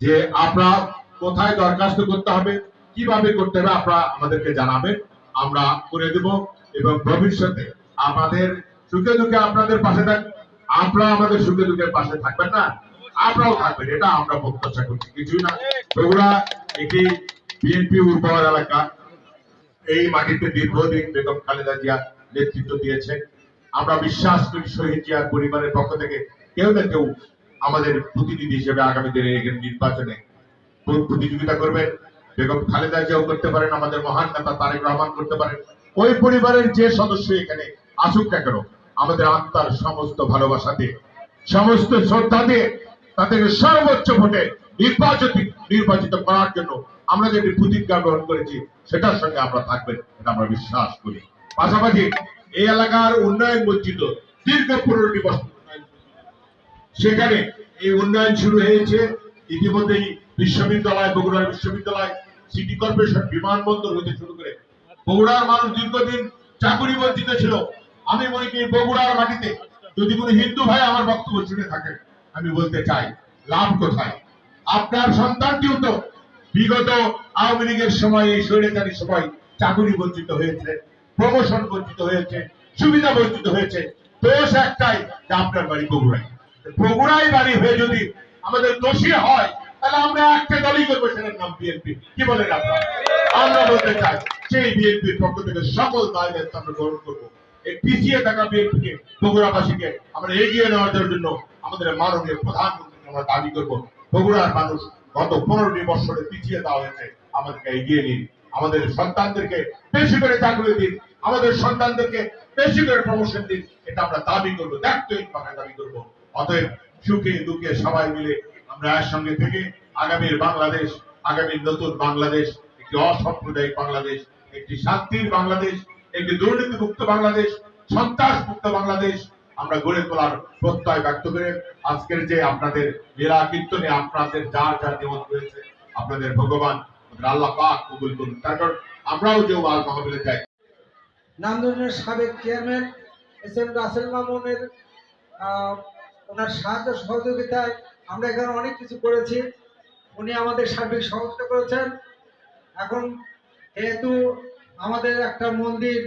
যে কোথায় দরখাস্ত করতে হবে, কীভাবে করতে হবে আপনারা আমাদেরকে জানাবেন। আমরা করে দেব এবং ভবিষ্যতে আমাদের সুখে দুঃখে আপনাদের পাশে থাক আপনারা আমাদের সুখে পাশে থাকবেন না থাকবেন, এটা আমরা প্রত্যাশা করছি, কিছুই না। বগুড়া একটি বিএনপি উর্বর এলাকা, এই মাটিতে দীর্ঘদিন বেগম খালেদা জিয়া নেতৃত্ব দিয়েছে আমরা বিশ্বাস করি শহীদ জিয়ার পরিবারের পক্ষ থেকে কেউ না কেউ আমাদের প্রতিনিধি হিসেবে আগামী দিনে নির্বাচনে প্রতিযোগিতা করবেন বেগম খালেদা জিয়াও করতে পারেন, আমাদের মহান নেতা তারেক রহমান করতে পারেন। ওই পরিবারের যে সদস্য এখানে আসুক না কেন, আমাদের আত্মার সমস্ত ভালোবাসা দিয়ে, সমস্ত শ্রদ্ধা দিয়ে তাদেরকে সর্বোচ্চ ভোটে নির্বাচিত নির্বাচিত করার জন্য আমরা যে প্রতিজ্ঞা গ্রহণ করেছি, সেটার সঙ্গে আমরা থাকবেন এটা আমরা বিশ্বাস করি। পাশাপাশি এই এলাকার উন্নয়ন বঞ্চিত দীর্ঘ পনেরোটি বছর সেখানে এই উন্নয়ন শুরু হয়েছে। ইতিমধ্যেই বিশ্ববিদ্যালয়, বগুড়ার বিশ্ববিদ্যালয়, সিটি কর্পোরেশন, বিমানবন্দর হতে শুরু করে। বগুড়ার মানুষ দীর্ঘদিন চাকুরি বঞ্চিত ছিল। আমি মনে করি বগুড়ার মাটিতে যদি কোনো হিন্দু ভাই আমার বক্তব্য শুনে থাকেন, আমি বলতে চাই, লাভ কোথায়? আপনার সন্তানটিও তো বিগত আওয়ামী লীগের সময় এই স্বৈরাচারী সময় চাকুরি বঞ্চিত হয়েছে প্রমোশন বঞ্চিত হয়েছে, সুবিধা বঞ্চিত হয়েছে। দোষ একটাই যে আপনার বাড়ি বগুড়ায়। বগুড়ায় বাড়ি হয়ে যদি আমাদের দোষী হয়, তাহলে আমরা একটা দলই করব সেটার নাম বিএনপি কি আপনারা? আমরা বলতে চাই, সেই বিএনপির পক্ষ থেকে সকল দায় দায়িত্ব আমরা গ্রহণ করব। এই পিছিয়ে থাকা বিএনপিকে বগুড়াবাসীকে আমরা এগিয়ে নেওয়ার জন্য আমাদের মাননীয় প্রধানমন্ত্রীকে আমরা দাবি করব। বগুড়ার মানুষ গত পনেরোটি বছরে পিছিয়ে দেওয়া হয়েছে, আমাদেরকে এগিয়ে নিন। আমাদের সন্তানদেরকে বেশি করে চাকরি দিন, আমাদের সন্তানদেরকে বেশি করে প্রমোশন দিন, এটা আমরা দাবি করব দায়িত্বহীনভাবে দাবি করব। অতএব সুখে দুঃখে সবাই মিলে আমরা একসঙ্গে থেকে আগামীর বাংলাদেশ আগামীর নতুন বাংলাদেশ, একটি অসাম্প্রদায়িক বাংলাদেশ, একটি শান্তির বাংলাদেশ, একটি দুর্নীতিমুক্ত বাংলাদেশ সন্ত্রাস মুক্ত বাংলাদেশ আমরা গড়ে তোলার প্রত্যয় ব্যক্ত করে আজকের যে আপনাদের মেলা কীর্তনে আপনাদের যার যার নিয়ম রয়েছে, আপনাদের ভগবান আল্লাহ পাক কবুল করুন। তারপর আমরাও যে ওয়াজ মাহফিলে যাই। নান্দনের সাবেক চেয়ারম্যান এস এম রাসেল মামুনের ওনার সাহায্য সহযোগিতায় আমরা এখানে অনেক কিছু করেছি। উনি আমাদের সার্বিক সহযোগিতা করেছেন। এখন যেহেতু আমাদের একটা মন্দির